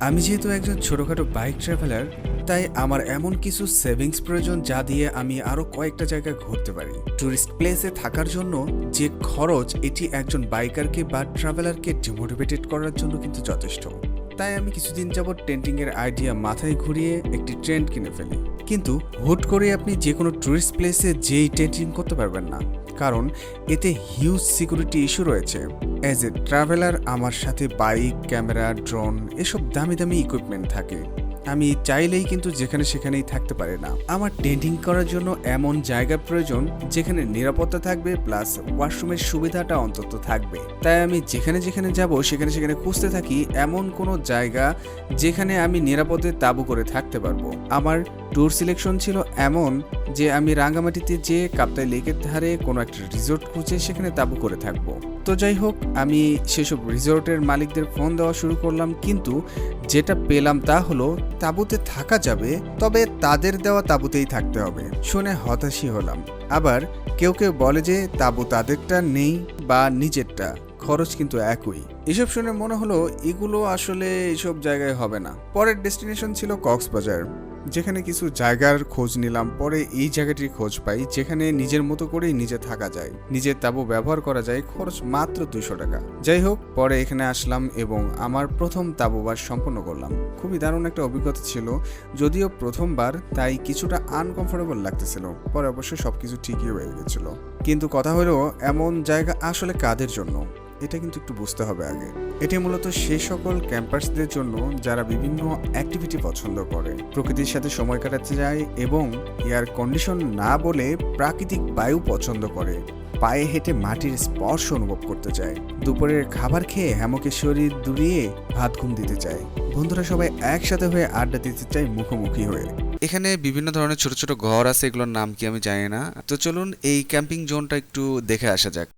আমি যেহেতু একজন ছোটোখাটো বাইক ট্রাভেলার তাই আমার এমন কিছু সেভিংস প্রয়োজন যা দিয়ে আমি আরও কয়েকটা জায়গায় ঘুরতে পারি। টুরিস্ট প্লেসে থাকার জন্য যে খরচ, এটি একজন বাইকারকে বা ট্রাভেলারকে ডিমোটিভেটেড করার জন্য কিন্তু যথেষ্ট। তাই আমি কিছুদিন যাবৎ টেন্টিংয়ের আইডিয়া মাথায় ঘুরিয়ে একটি ট্রেন্ড কিনে ফেলি। কিন্তু হুট করে আপনি যে কোনো টুরিস্ট প্লেসে যেই টেন্টিং করতে পারবেন না কারণ এতে হিউজ সিকিউরিটি ইস্যু রয়েছে। অ্যাজ এ ট্রাভেলার আমার সাথে বাইক ক্যামেরা ড্রোন এসব দামি দামি ইকুইপমেন্ট থাকে। আমি চাইলেই কিন্তু যেখানে সেখানেই থাকতে পারি না। আমার টেন্টিং করার জন্য এমন জায়গার প্রয়োজন যেখানে নিরাপত্তা থাকবে প্লাস ওয়াশরুমের সুবিধাটা অন্তত থাকবে। তাই আমি যেখানে যেখানে যাব, সেখানে সেখানে খুঁজতে থাকি এমন কোনো জায়গা যেখানে আমি নিরাপদে তাবু করে থাকতে পারব। আমার ট্যুর সিলেকশন ছিল এমন যে আমি রাঙ্গামাটিতে যে কাপ্তাই লেকের ধারে কোনো একটা রিসোর্ট খুঁজে সেখানে তাবু করে থাকব। তো যাই হোক, আমি সেসব রিসোর্টের মালিকদের ফোন দেওয়া শুরু করলাম, কিন্তু যেটা পেলাম তা হলো তাঁবুতে থাকা যাবে, তবে তাদের দেওয়া তাঁবুতেই থাকতে হবে। শুনে হতাশই হলাম। আবার কেউ কেউ বলে যে তাঁবু তাদেরটা নেই বা নিজেরটা। খরচ কিন্তু একই। এসব শুনে মনে হলো এগুলো আসলে এসব জায়গায় হবে না। পরের ডেস্টিনেশন ছিল কক্সবাজার। যেখানে কিছু জায়গার খোঁজ নিলাম, পরে এই জায়গাটির খোঁজ পাই যেখানে নিজের মতো করেই নিজে থাকা যায়। নিজের তাবু ব্যবহার করা যায় খরচ মাত্র দুশো টাকা। যাই হোক, পরে এখানে আসলাম এবং আমার প্রথম তাবুবাস সম্পন্ন করলাম। খুবই দারুণ একটা অভিজ্ঞতা ছিল, যদিও প্রথমবার তাই কিছুটা আনকমফোর্টেবল লাগতেছিল। পরে অবশ্য সবকিছু ঠিকই হয়ে গেছিল। কিন্তু কথা হলো, এমন জায়গা আসলে কাদের জন্য? এটা কিন্তু একটু বুঝতে হবে আগে। এটি মূলত সেই সকল ক্যাম্পার্সদের জন্য যারা বিভিন্ন অ্যাক্টিভিটি পছন্দ করে। প্রকৃতির সাথে সময় কাটাতে যায় এবং এয়ার কন্ডিশন না বলে প্রাকৃতিক বায়ু পছন্দ করে। পায়ে হেঁটে মাটির স্পর্শ অনুভব করতে চায়। দুপুরের খাবার খেয়ে হ্যামকে শরীর দুলিয়ে ভাত ঘুম দিতে চায়। বন্ধুরা সবাই একসাথে হয়ে আড্ডা দিতে চায় মুখোমুখি হয়ে। এখানে বিভিন্ন ধরনের ছোট ছোট ঘর আছে, এগুলোর নাম কি আমি জানি না। তো চলুন এই ক্যাম্পিং জোনটা একটু দেখে আসা যাক।